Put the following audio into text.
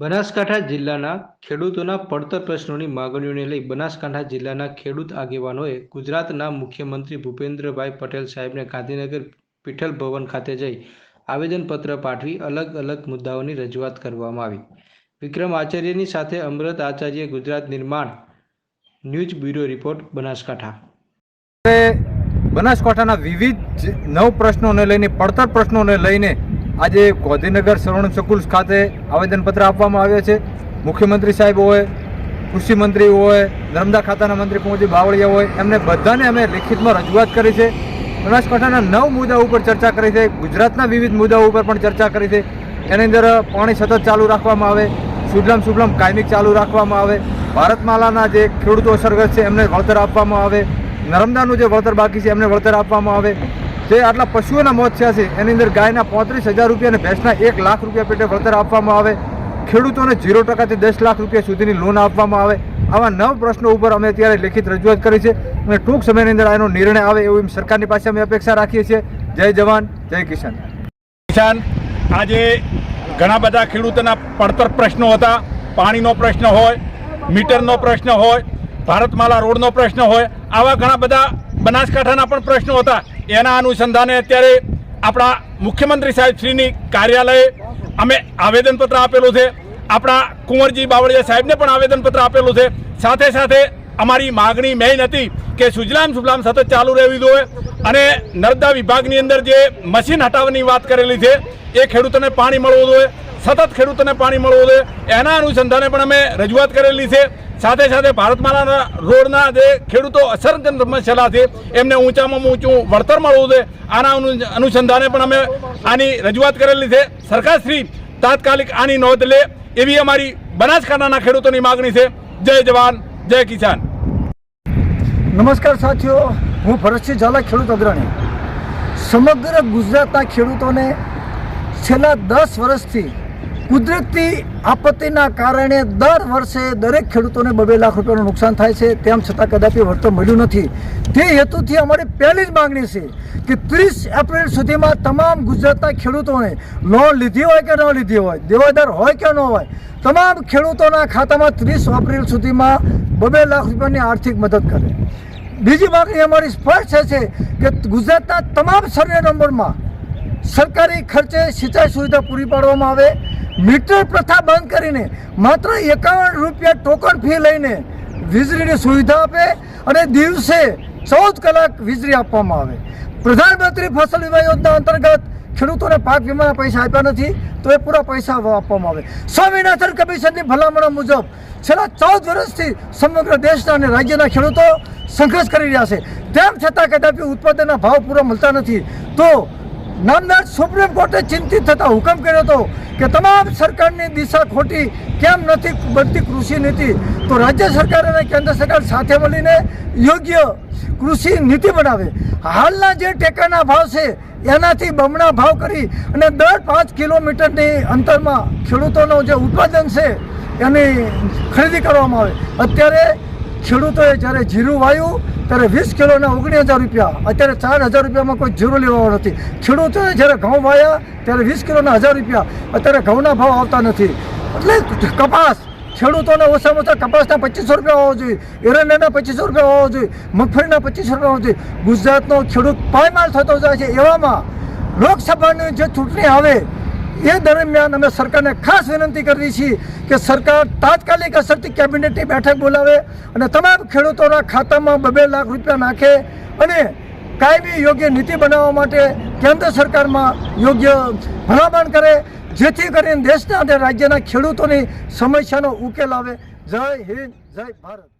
બનાસકાંઠા જિલ્લાના ખેડૂતોના પડતર પ્રશ્નોની માગણીઓને લઈ બનાસકાંઠા જિલ્લાના ખેડૂત આગેવાનોએ ગુજરાતના મુખ્યમંત્રી ભૂપેન્દ્રભાઈ પટેલ સાહેબને ગાંધીનગર પીઠલ ભવન ખાતે જઈ આવેદનપત્ર પાઠવી અલગ અલગ મુદ્દાઓની રજૂઆત કરવામાં આવી. વિક્રમ આચાર્યની સાથે અમૃત આચાર્ય ગુજરાત નિર્માણ ન્યૂઝ બ્યુરો રિપોર્ટ બનાસકાંઠા. બનાસકાંઠાના વિવિધ નવ પ્રશ્નોને લઈને, પડતર પ્રશ્નોને લઈને આજે ગાંધીનગર સર્વણ સકુલ ખાતે આવેદનપત્ર આપવામાં આવ્યો છે. મુખ્યમંત્રી સાહેબ હોય, કૃષિ મંત્રી હોય, નર્મદા ખાતાના મંત્રી કુંવરજી બાવળિયા હોય, એમને બધાને અમે લિખિતમાં રજૂઆત કરી છે. બનાસકાંઠાના નવ મુદ્દા ઉપર ચર્ચા કરી છે. ગુજરાતના વિવિધ મુદ્દાઓ ઉપર પણ ચર્ચા કરી છે. એની અંદર પાણી સતત ચાલુ રાખવામાં આવે સુજલામ સુફલામ કાયમિક ચાલુ રાખવામાં આવે. ભારતમાલાના જે ખેડૂતો અસરગ્રસ્ત છે, એમને વળતર આપવામાં આવે. નર્મદાનું જે વળતર બાકી છે, એમને વળતર આપવામાં આવે. જે આટલા પશુઓના મોત થયા છે, એની અંદર ગાયના પોત્રીસ હજાર રૂપિયા અને ભેંસના એક લાખ રૂપિયા પેટે વળતર આપવામાં આવે. ખેડૂતોને ઝીરો ટકાથી દસ લાખ રૂપિયા સુધીની લોન આપવામાં આવે. આવા નવ પ્રશ્નો ઉપર અમે અત્યારે લેખિત રજૂઆત કરી છે અને ટૂંક સમયની અંદર આનો નિર્ણય આવે એવું સરકારની પાસે અમે અપેક્ષા રાખીએ છીએ. જય જવાન, જય કિસાન. કિસાન, આજે ઘણા બધા ખેડૂતોના પડતર પ્રશ્નો હતા. પાણીનો પ્રશ્ન હોય, મીટરનો પ્રશ્ન હોય, ભારતમાલા રોડનો પ્રશ્ન હોય, આવા ઘણા બધા બનાસકાંઠાના પણ પ્રશ્નો હતા. એના અનુસંધાને અત્યારે આપણા મુખ્યમંત્રી સાહેબ શ્રીની કાર્યાલયે અમે આવેદનપત્ર આપેલું છે. આપણા કુંવરજી બાવળિયા સાહેબને પણ આવેદનપત્ર આપેલું છે. સાથે સાથે અમારી માગણી મેઇન હતી કે સુજલામ સુજલામ સતત ચાલુ રહેવી જોઈએ અને નર્મદા વિભાગની અંદર જે મશીન હટાવવાની વાત કરેલી છે, એ ખેડૂતોને પાણી મળવું જોઈએ. સતત ખેડૂતોને પાણી મળવું જોઈએ. એના અનુસંધાને પણ અમે રજૂઆત કરેલી છે સાથે સાથે ભારતમાલાના રોડના જે ખેડૂતો અસરગ્રસ્ત સમસ્યા છે, એમને ઊંચામાં ઊંચું વળતર મળવું છે. આના અનુસંધાને પણ અમે આની રજૂઆત કરેલી છે. સરકારશ્રી તાત્કાલિક આની નોંધ લે એવી અમારી બનાસકાંઠાના ખેડૂતોની માગણી છે. જય જવાન, જય કિસાન. નમસ્કાર સાથીઓ, હું ભરતસિંહ ઝાલા, ખેડૂત અગ્રણી. સમગ્ર ગુજરાતના ખેડૂતોને છેલ્લા દસ વર્ષથી કુદરતી આપત્તિના કારણે દર વર્ષે દરેક ખેડૂતોને બબે લાખ રૂપિયાનું નુકસાન થાય છે, તેમ છતાં કદાપી વળતર મળ્યું નથી. તે હેતુથી અમારી પહેલી જ માગણી છે કે ત્રીસ એપ્રિલ સુધીમાં તમામ ગુજરાતના ખેડૂતોને લોન લીધી હોય કે ન લીધી હોય, દેવાદાર હોય કે ન હોય, તમામ ખેડૂતોના ખાતામાં ત્રીસ એપ્રિલ સુધીમાં બબે લાખ રૂપિયાની આર્થિક મદદ કરે. બીજી માગણી અમારી સ્પષ્ટ છે કે ગુજરાતના તમામ સર્વે નંબરમાં સરકારી ખર્ચે સિંચાઈ સુવિધા પૂરી પાડવામાં આવે. મીટર પ્રથા બંધ કરીને માત્ર એકાવન રૂપિયા ટોકન ફી લઈને વીજળીની સુવિધા આપે અને દિવસે ચૌદ કલાક વીજળી આપવામાં આવે. પ્રધાનમંત્રી ફસલ વીમા યોજના અંતર્ગત ખેડૂતોને પાક વીમાના પૈસા આપ્યા નથી, તો એ પૂરા પૈસા આપવામાં આવે. સ્વામિનાથન કમિશનની ભલામણો મુજબ છેલ્લા ચૌદ વર્ષથી સમગ્ર દેશના અને રાજ્યના ખેડૂતો સંઘર્ષ કરી રહ્યા છે. તેમ છતાં કદાપી ઉત્પાદનના ભાવ પૂરા મળતા નથી, તો નામદાર સુપ્રીમ કોર્ટે ચિંતિત થતા હુકમ કર્યો હતો કે તમામ સરકારની દિશા ખોટી, કેમ નથી બનતી કૃષિ નીતિ? તો રાજ્ય સરકાર અને કેન્દ્ર સરકાર સાથે મળીને યોગ્ય કૃષિ નીતિ બનાવે. હાલના જે ટેકાના ભાવ છે, એનાથી બમણા ભાવ કરી અને દર પાંચ કિલોમીટરની અંતરમાં ખેડૂતોનું જે ઉત્પાદન છે, એની ખરીદી કરવામાં આવે. અત્યારે ખેડૂતોએ જ્યારે જીરું વાયું, ત્યારે વીસ કિલોના ઓગણીસ હજાર રૂપિયા. અત્યારે ચાર હજાર રૂપિયામાં કોઈ જીરું લેવાનો નથી. ખેડૂતોએ જ્યારે ઘઉં વાયા, ત્યારે વીસ કિલોના હજાર રૂપિયા. અત્યારે ઘઉંના ભાવ આવતા નથી. એટલે કપાસ, ખેડૂતોને ઓછામાં ઓછા કપાસના પચીસો રૂપિયા હોવા જોઈએ, એરંડાના પચીસો રૂપિયા હોવા જોઈએ, મગફળીના પચીસો રૂપિયા હોવા જોઈએ. ગુજરાતનો ખેડૂત પાયમાલ થતો જાય છે એવામાં. લોકસભાની જે ચૂંટણી આવે એ દરમિયાન અમે સરકારને ખાસ વિનંતી કરી છીએ કે સરકાર તાત્કાલિક અસરથી કેબિનેટની બેઠક બોલાવે અને તમામ ખેડૂતોના ખાતામાં બબે લાખ રૂપિયા નાખે અને કાયમી યોગ્ય નીતિ બનાવવા માટે કેન્દ્ર સરકારમાં યોગ્ય ભલામણ કરે, જેથી કરીને દેશના અને રાજ્યના ખેડૂતોની સમસ્યાનો ઉકેલ આવે. જય હિન્દ, જય ભારત.